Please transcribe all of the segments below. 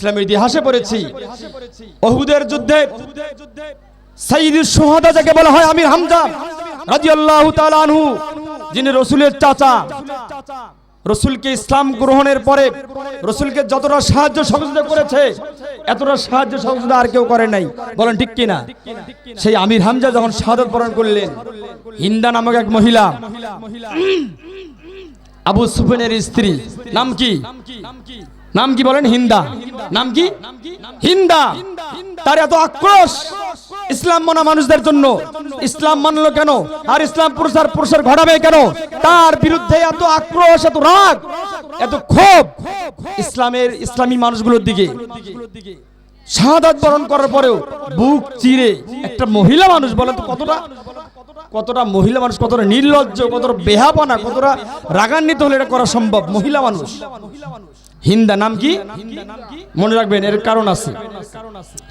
ইসলামের ইতিহাসে পড়েছি। অহুদের যুদ্ধে সাইদুল সোহাদা যাকে বলা হয় আমির হামজা রাদিয়াল্লাহু তাআলা আনহু, যিনি রসুলের চাচা। রসুলকে ইসলাম গ্রহণের পরে রসুলকে যতটা সাহায্য সহযোগিতা করেছে, এতটা সাহায্য সহযোগিতা আর কেউ করে নাই। বলেন, ঠিক কিনা? সেই আমির হামজা যখন শাহাদত বরণ করলেন, হিন্দা নামক এক মহিলা, আবু সুফিয়ানের স্ত্রী, নাম কি? নাম কি বলেন? হিন্দা। নাম কি? হিন্দা। তার এত আক্রোশ ইসলাম মানা মানুষদের জন্য। ইসলাম মানলো কেন? আর ইসলাম প্রসার প্রসার ঘটাবে কেন? তার বিরুদ্ধে এত আক্রোশ, এত রাগ, এত ক্ষোভ ইসলামের ইসলামী মানুষগুলোর দিকে। শাহাদাত বরণ করার পরেও বুক চিরে একটা মহিলা মানুষ বলে তো কতটা? কতটা মহিলা মানুষ, কতটা নির্লজ্জ, কতটা বেহাপনা, কতটা রাগান্বিত হলে এটা করা সম্ভব? মহিলা মানুষ। হিন্দা নাম কি? মনে রাখবেন, এর কারণ আছে।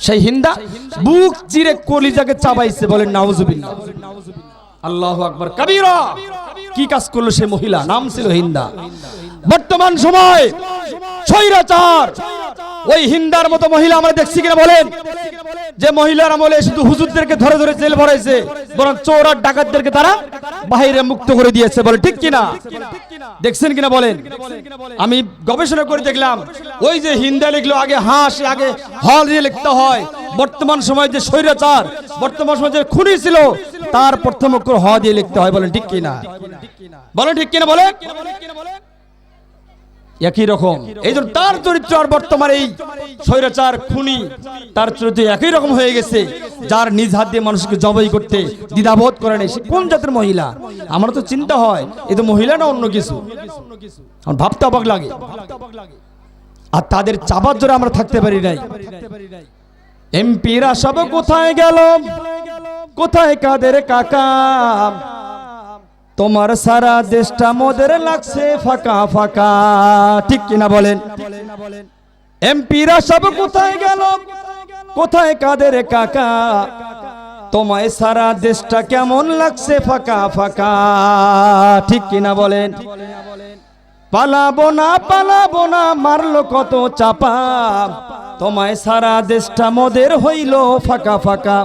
সেই হিন্দা বুক চিরে কলিজাকে চাবাইছে বলেন, নাউজুবিল্লাহ। আল্লাহু আকবার। কবিরা! কি কাজ করল সে মহিলা? নাম ছিল হিন্দা। বর্তমান সময় ছয়রাচার ওই হিন্দার মতো মহিলা আমরা দেখছি কিনা বলেন? যে মহিলার আমলে শুধু হুজুরদেরকে ধরে ধরে জেল ভরাইছে, বরং চোর আর ডাকাতদেরকে তারা বাহিরে মুক্ত করে দিয়েছে বলে, ঠিক কিনা? দেখছেন কিনা বলেন? আমি গবেষণা করে দেখলাম, ওই যে হিন্দা লিখলো, আগে হাঁস, আগে হল দিয়ে লিখতে হয়। বর্তমান সময় যে স্বৈরাচার, বর্তমান সময় যে খুনি ছিল, তার প্রথম অক্ষর হ দিয়ে লিখতে হয় বলেন, ঠিক কিনা? বলেন, ঠিক কিনা বলেন? একই রকম। এই জন্য তার চরিত্র আর বর্তমান এই স্বৈরাচার খুনি, তার চরিত্র একই রকম হয়ে গেছে, যার নিজ হাত দিয়ে মানুষকে জবাই করতে, দ্বিধাবোধ করে নেই। সে কোন জাতের মহিলা? আমার তো চিন্তা হয়, এ তো মহিলা না অন্য কিছু? আমার ভাবতে অবাক লাগে। আর তাদের চাপার জোরে আমরা থাকতে পারি নাই। এমপিরা সব কোথায় গেল? কোথায় কাদের কাকা? তোমার সারা দেশটা মোদের লাগছে ফাঁকা ফাঁকা। ঠিক কিনা বলেন? এমপিরা সব কোথায় গেল? কোথায় কাদের কাকা? তোমায় সারা দেশটা কেমন লাগছে ফাঁকা ফাঁকা। ঠিক কিনা বলেন? পালাবো না পালাবো না, মারলো কত চাপা। তোমায় সারা দেশটা মোদের হইল ফাঁকা ফাঁকা।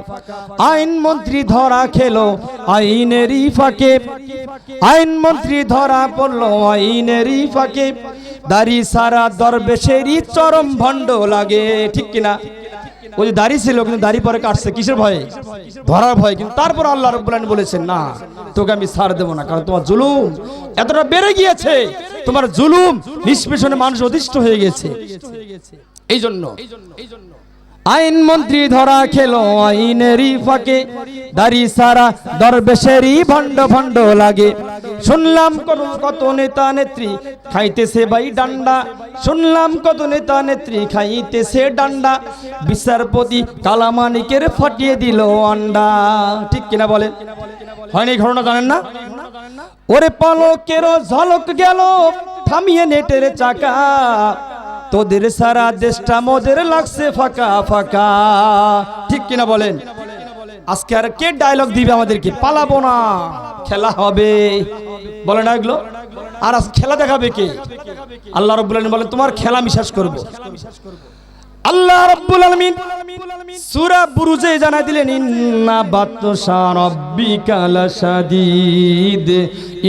আইন মন্ত্রী ধরা খেলো আইনেরই ফাঁকে। আইন মন্ত্রী ধরা পড়ল আইনেরই ফাঁকে। দাড়ি সারা দরবেশেরই চরম ভণ্ড লাগে, ঠিক কিনা? ওই যে দাড়ি ছিল, কিন্তু দাড়ি পরে কাটছে, কিসের ভয়ে? ধরার ভয়, কিন্তু তারপর আল্লাহ রব্বুল আলামিন বলেছেন, না, তোকে আমি ছাড় দেবো না, কারণ তোমার জুলুম এতটা বেড়ে গিয়েছে। তোমার জুলুম নিষ্পেষণে মানুষ অধিষ্ঠ হয়ে গেছে। এই জন্য আইন মন্ত্রী ধরা খেলো আইনেরই ফাঁকে। দাড়ি সারা দরবেশেরই ভণ্ড ভণ্ড লাগে। শুনলাম কত নেতা নেত্রী খাইতেছে ভাই ডান্ডা। শুনলাম কত নেতা নেত্রী খাইতেছে ডান্ডা। বিচারপতি কালামানিকের ফাটিয়ে দিল আন্ডা। ঠিক কিনা বলেন? হয়নি ঘটনা জানেন না? ওরে পলকের ঝলক গেল, থামিয়ে নেটের চাকা। তোদের সারা দেশটা মোদের লাগছে ফাঁকা ফাঁকা। ঠিক কিনা বলেন? আজকে আর কে ডায়লগ দিবে আমাদেরকে? পালাবো না। খেলা হবে। বলে না এগুলো? আর আজ খেলা দেখাবে কে? আল্লাহ রব্বুল বলে বলেন, তোমার খেলা শেষ করব। আল্লাহ রব্বুল আলামিন সূরা বুরুজে জানাই দিলেন, ইন্না বাতশা রাব্বিকা লাশাদীদ।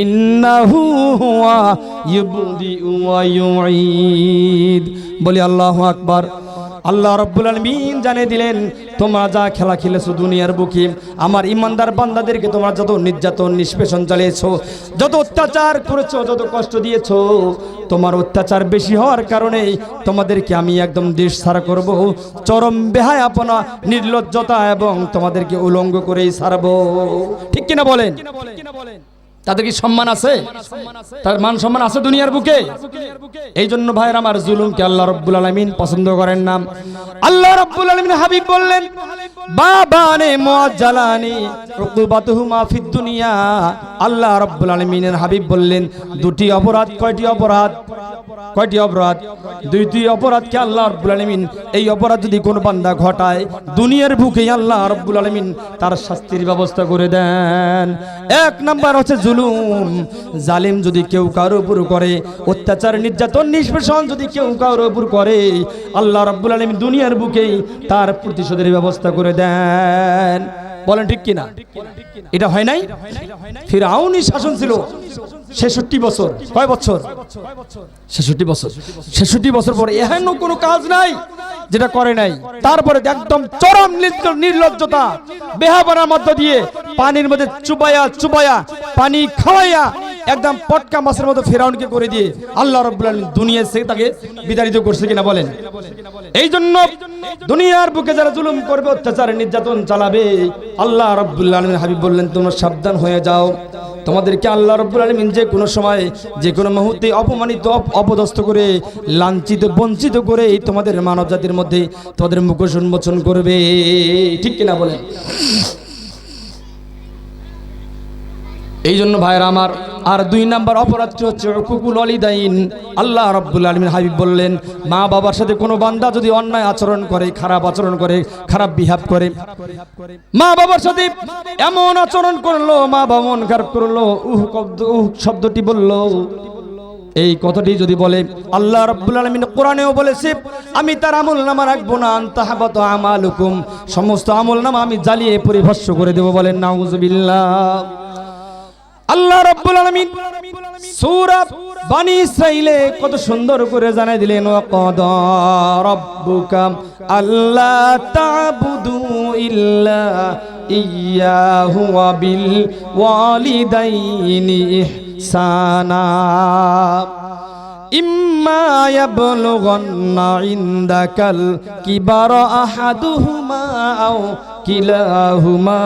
ইন্নাহু হুয়া ইউবদি ওয়া ইউঈদ। বলি, আল্লাহু আকবার। আল্লাহ রব্বুল আলমিন জানিয়ে দিলেন, তোমরা যা খেলা খেলেছো দুনিয়ার বুকে, আমার ইমানদার বান্দাদেরকে তোমরা যত নির্যাতন, নিষ্পেষণ চালিয়েছো, যত অত্যাচার করেছ, যত কষ্ট দিয়েছ, তোমার অত্যাচার বেশি হওয়ার কারণে তোমাদেরকে আমি একদম দেশ ছাড়া করব, চরম বেহায় আপনা নির্লজ্জতা এবং তোমাদেরকে উলঙ্গ করেই ছাড়বো। ঠিক কিনা বলেন? তাদের কি সম্মান আছে? তার মান সম্মান আছে দুনিয়ার বুকে? এই জন্য ভাইয়ের আমার জুলুমকে আল্লাহ রব্বুল আলমিন পছন্দ করেন নাম আল্লাহ রব্বুল আলমিন হাবিব বললেন আল্লাহ রব্বুল আলমিনের হাবিব বললেন, দুটি অপরাধ, কয়টি অপরাধ? কয়টি অপরাধ? দুইটি অপরাধকে আল্লাহ রব্বুল আলমিন, এই অপরাধ যদি কোনো বান্দা ঘটায়, দুনিয়ার বুকে আল্লাহ রব্বুল আলমিন তার শাস্তির ব্যবস্থা করে দেন। এক নাম্বার হচ্ছে জুলুম। জালিম যদি কেউ কারও উপর করে, অত্যাচার, নির্যাতন, নিষ্পেষণ যদি কেউ কারও উপর করে, আল্লাহ রব্বুল আলমিন দুনিয়ার বুকেই তার প্রতিশোধের ব্যবস্থা করে দেন। বলেন ঠিক কিনা? এটা হয় নাই? ফিরাউনি শাসন ছিল। ছেষট্টি বছর। কয় বছর? ছেষট্টি বছর। ছেষট্টি বছর পরে এহেন কোনো কাজ নাই যেটা করে নাই। তারপরে একদম চরম নির্ল- নির্লজ্জতা বেহাবানার মধ্য দিয়ে পানির মধ্যে চুবায়া চুবায়া, পানি খাওয়াইয়া একদম পটকা মাছের মতো ফেরাউনকে করে দিয়ে আল্লাহ আলামিন দুনিয়া থেকে তাকে বিতাড়িত করছে কিনা বলেন? এই জন্য দুনিয়ার বুকে যারা জুলুম করবে, অত্যাচার, নির্যাতন চালাবে, আল্লাহ আলমিন হাবিব বললেন, তোমরা সাবধান হয়ে যাও। তোমাদেরকে আল্লাহ রব্বুল আলমিন যে কোনো সময়, যে কোনো মুহূর্তে অপমানিত অপদস্থ করে, লাঞ্ছিত, বঞ্চিত করে তোমাদের মানব জাতির মধ্যে তোমাদের মুখোশ উন্মোচন করবে। ঠিক কিনা বলেন? এই জন্য ভাইরা আমার, আর দুই নাম্বার অপরাধটি হচ্ছে কুকুল অলিদাইন আল্লাহ রব্বুল আলমিন হাবিব বললেন, মা বাবার সাথে কোনো বান্দা যদি অন্যায় আচরণ করে, খারাপ আচরণ করে, খারাপ বিহাব করে, মা বাবার সাথে এমন আচরণ করল, মা বাবা মন খারাপ করল, উহ উহ শব্দটি বলল। এই কথাটি যদি বলে, আল্লাহ রাব্বুল আলামিন কোরআনেও বলেছে, আমি তার আমল নামা রাখব না আনতাহাবাত আমালুকুম। সমস্ত আমল নামা আমি জ্বালিয়ে পরিভস্য করে দেবো বলেন, নাউজুবিল্লাহ। আল্লাহ রব্বুল আলামিন সূরা বানি ইসরাইলে কত সুন্দর করে জানাই দিলেন কদ রাব্বুকা আল্লাহ তা'বুদু ইল্লা ইয়াহু ওয়া বিল ওয়ালিদাইনি ইহসানা। ইম্মা ইয়াবলুগান্না ইনদাকাল কিবারা আহাদুহুমা আও কিলাহুমা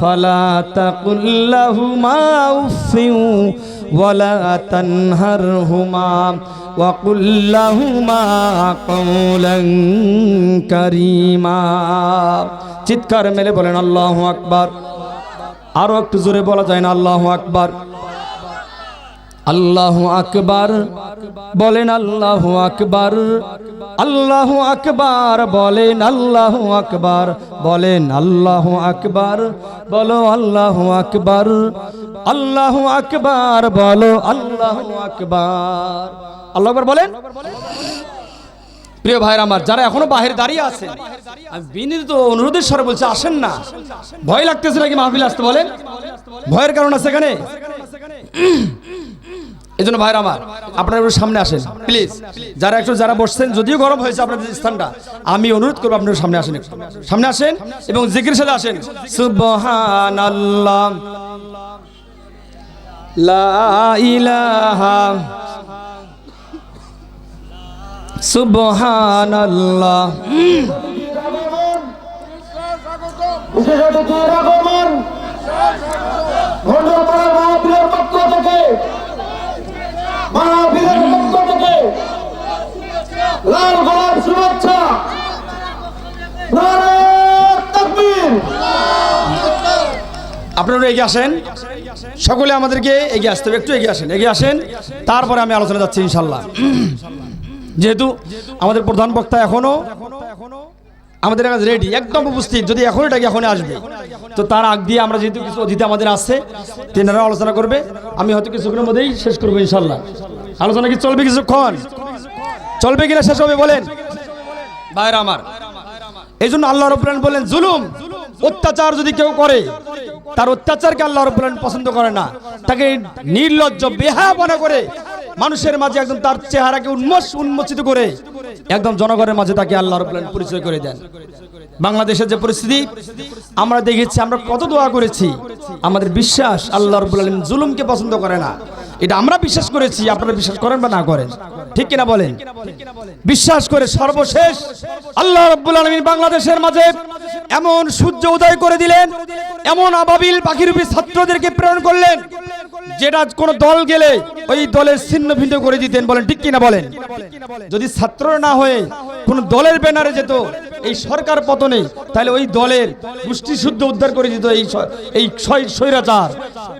فلا تقل لهما أف ولا تنهرهما وقل لهما قولا كريما চিৎকার মেলে বলেন আল্লাহ আকবার আরো একটু জোরে বলা যায় না আল্লাহ আকবার আল্লাহ আকবার, বলেন আল্লাহ আকবার। আল্লাহ আকবার, বলেন আল্লাহ আকবার, বলেন আল্লাহ আকবার, বলো আল্লাহ আকবার। আল্লাহ আকবার, বলো আল্লাহ আকবার। আল্লাহ আকবার বলেন? প্রিয় ভাইরা আমার, যারা এখনও বাহিরে দাঁড়িয়ে আছেন আমি বিনীত অনুরোধের স্বরে বলছি, আসেন না। ভয় লাগতেছে নাকি মাহফিল আসতে বলেন? ভয়ের কারণ আছে এখানে? এই জন্য ভাইরা আমার আপনারা একটু সামনে আসেন প্লিজ যারা একটু যারা বসছেন যদিও গরম হয়েছে আপনাদের স্থানটা আমি অনুরোধ করব আপনারা সামনে আসেন। সামনে আসেন এবং জিকির সাথে আসেন সুবহানাল্লাহ লা ইলাহা মাহফিলের পক্ষ থেকে আপনারা এগিয়ে আসেন। সকলে আমাদেরকে এগিয়ে আসতে হবে, একটু এগিয়ে আসেন এগিয়ে আসেন। তারপরে আমি আলোচনা যাচ্ছি ইনশাল্লাহ যেহেতু আমাদের প্রধান বক্তা এখনও আমাদের কাছে রেডি একদম উপস্থিত। যদি এখন এটাকে এখন আসবে। তো তার আগ দিয়ে আমরা যেহেতু কিছু অতিথি আমাদের আসছে তেনারা আলোচনা করবে। আমি হয়তো কিছুক্ষণের মধ্যেই শেষ করব ইনশাল্লাহ আলোচনা কি চলবে কিছুক্ষণ? চলবে কিনা শেষ হবে বলেন? ভাইরা আমার এই জন্য আল্লাহ রব্বুল্লাহ বলেন জুলুম, অত্যাচার যদি কেউ করে, তার অত্যাচারকে আল্লাহ রব্বুল্লাহ পছন্দ করে না। তাকে নির্লজ্জ বেহা মনে করে মানুষের মাঝে একদম তার চেহারাকে উন্মোচ উন্মোচিত করে একদম জনগণের মাঝে তাকে আল্লাহ রব্বুল্লাহ পরিচয় করে দেন। বাংলাদেশের যে পরিস্থিতি, আমরা দেখেছি, আমরা কত দোয়া করেছি। আমাদের বিশ্বাস আল্লাহ রব্বুল আলম জুলুমকে পছন্দ করে না। এটা আমরা বিশ্বাস করেছি, আপনারা বিশ্বাস করেন বা না করেন? ঠিক কিনা বলেন? বিশ্বাস করে সর্বশেষ আল্লাহ রব্বুল আলমিন বাংলাদেশের মাঝে এমন সূর্য উদয় করে দিলেন, এমন আবাবিল পাখিরূপী ছাত্রদেরকে প্রেরণ করলেন যেটা কোন দল গেলে ওই দলের ছিন্ন ভিন্ন করে দিতেন বলেন, ঠিক কিনা বলেন? যদি ছাত্র না হয়ে কোন দলের ব্যানারে যেত, এই সরকার পতনে, তাহলে ওই দলের গোষ্ঠী শুদ্ধ উদ্ধার করে দিত এই এই স্বৈ- স্বৈরাচার,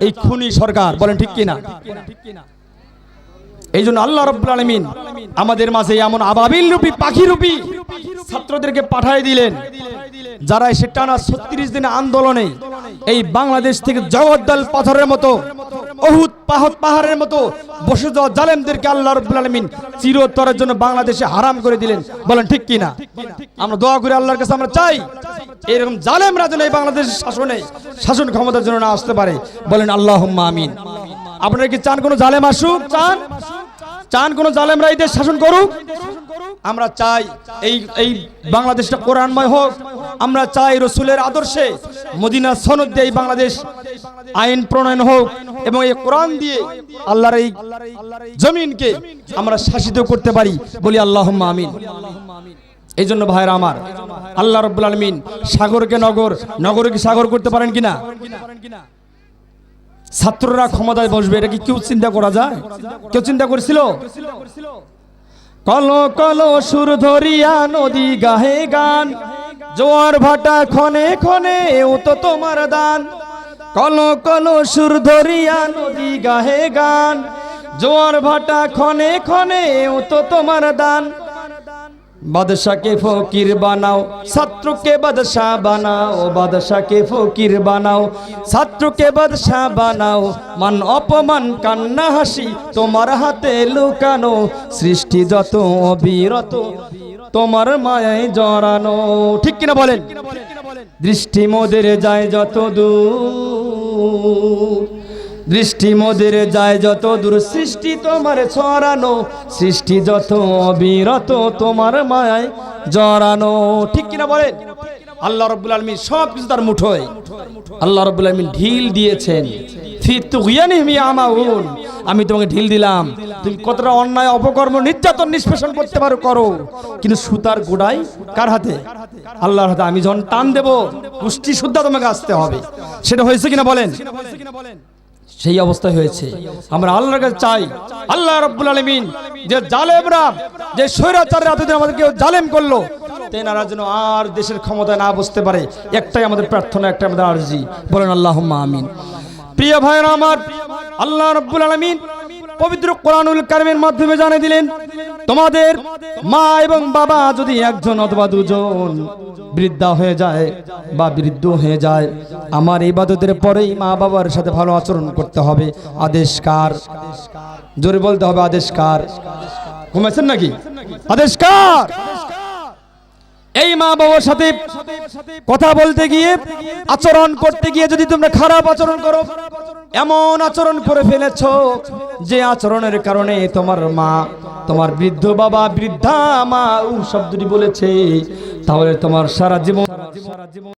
এই খুনি সরকার, বলেন ঠিক কিনা? এই জন্য আল্লাহ রব্বুল আলমিন আমাদের মাঝে এমন আবাবিল রূপী, পাখি রূপী ছাত্রদেরকে পাঠিয়ে দিলেন, যারা এসে টানা ছত্রিশ দিনে আন্দোলনে এই বাংলাদেশ থেকে জগদ্দল পাথরের মতো অহুত পাহত পাহাড়ের মতো বসে যাওয়া জালেমদেরকে আল্লাহ রব্বুল আলমিন চিরতরের জন্য বাংলাদেশে হারাম করে দিলেন। বলেন, ঠিক কিনা? আমরা দোয়া করে আল্লাহর কাছে, আমরা চাই এরকম জালেমরা যেন এই বাংলাদেশের শাসনে শাসন ক্ষমতার জন্য না আসতে পারে। বলেন আল্লাহ আমিন। আপনারা কি চান কোনো জালেম আসুক? চান? চান কোন জালেমরা এই দেশ শাসন করুক? আমরা চাই এই এই বাংলাদেশটা কোরআনময় হোক। আমরা চাই রসুলের আদর্শে মদিনা সনদ দিয়ে এই বাংলাদেশ আইন প্রণয়ন হোক এবং এই কোরআন দিয়ে আল্লাহর এই জমিনকে আমরা শাসিত করতে পারি বলি আল্লাহ আমিন। এই জন্য ভাইরা আমার, আল্লাহ রব্বুল আলমিন সাগরকে নগর, নগরকে সাগর করতে পারেন কিনা? ছাত্ররা ক্ষমতায় বসবে, এটা কি কেউ চিন্তা করা যায়? কেউ চিন্তা করেছিল? কল কল সুর ধরিয়া নদী গাহে গান, জোয়ার ভাটা ক্ষণে ক্ষণে ও তো তোমার দান। কল কল সুর ধরিয়া নদী গাহে গান। জোয়ার ভাটা ক্ষণে ক্ষণে ও তো তোমার দান। বাদশাকে ফকির বানাও, ছাত্রকে বাদশাহ বানাও, বাদশাকে ফকির বানাও, ছাত্রকে বাদশাহ বানাও। মান অপমান, কান্না, হাসি তোমার হাতে লুকানো, সৃষ্টি যত অবিরত তোমার মায়ায় জড়ানো। ঠিক কিনা বলেন? দৃষ্টি মোদের যায় যত দূর। দৃষ্টি মোদের যায় যত দূর। সৃষ্টি তোমার ছড়ানো, সৃষ্টি যত অবিরত তোমার মায়ায় জড়ানো। ঠিক কিনা বলেন? আল্লাহ রব্বুল আলমিন সব কিছু তার মুঠোয়। আল্লাহ রব্বুল আলমিন ঢিল দিয়েছেন। আমি তোমাকে ঢিল দিলাম। তুমি কতটা অন্যায়, অপকর্ম, নির্যাতন, নিষ্পেষণ করতে পারো, করো। কিন্তু সুতার গোড়াই কার হাতে? আল্লাহর হাতে। আমি যখন টান দেবো পুষ্টি শুদ্ধা তোমাকে আসতে হবে। সেটা হয়েছে কিনা বলেন? সেই অবস্থা হয়েছে। আমরা আল্লাহর কাছে চাই, আল্লাহ রব্বুল আলমিন, যে জালেমরা, যে স্বৈরাচারের এতদিন আমাদেরকে জালেম করল তেনারা যেন আর দেশের ক্ষমতায় না বসতে পারে। একটাই আমাদের প্রার্থনা, একটাই আমাদের আর্জি। বলেন আল্লাহ আমিন। প্রিয় ভাইরা আমার, আল্লাহ রব্বুল আলমিন পবিত্র কোরআনুল কারিমের মাধ্যমে জানিয়ে দিলেন, তোমাদের মা এবং বাবা যদি একজন অথবা দুজন বৃদ্ধা হয়ে যায় বা বৃদ্ধ হয়ে যায়, আমার ইবাদতের পরেই মা বাবার সাথে ভালো আচরণ করতে হবে। আদেশকার জোরে বলতে হবে আদেশকার ঘুমাইছেন নাকি? আদেশকার এই মা বাবার সাথে কথা বলতে গিয়ে, আচরণ করতে গিয়ে যদি তোমরা খারাপ আচরণ করো, এমন আচরণ করে ফেলেছ যে আচরণের কারণে তোমার মা, তোমার বৃদ্ধ বাবা, বৃদ্ধা মা ও শব্দটি বলেছে, তাহলে তোমার সারা জীবন সারা জীবন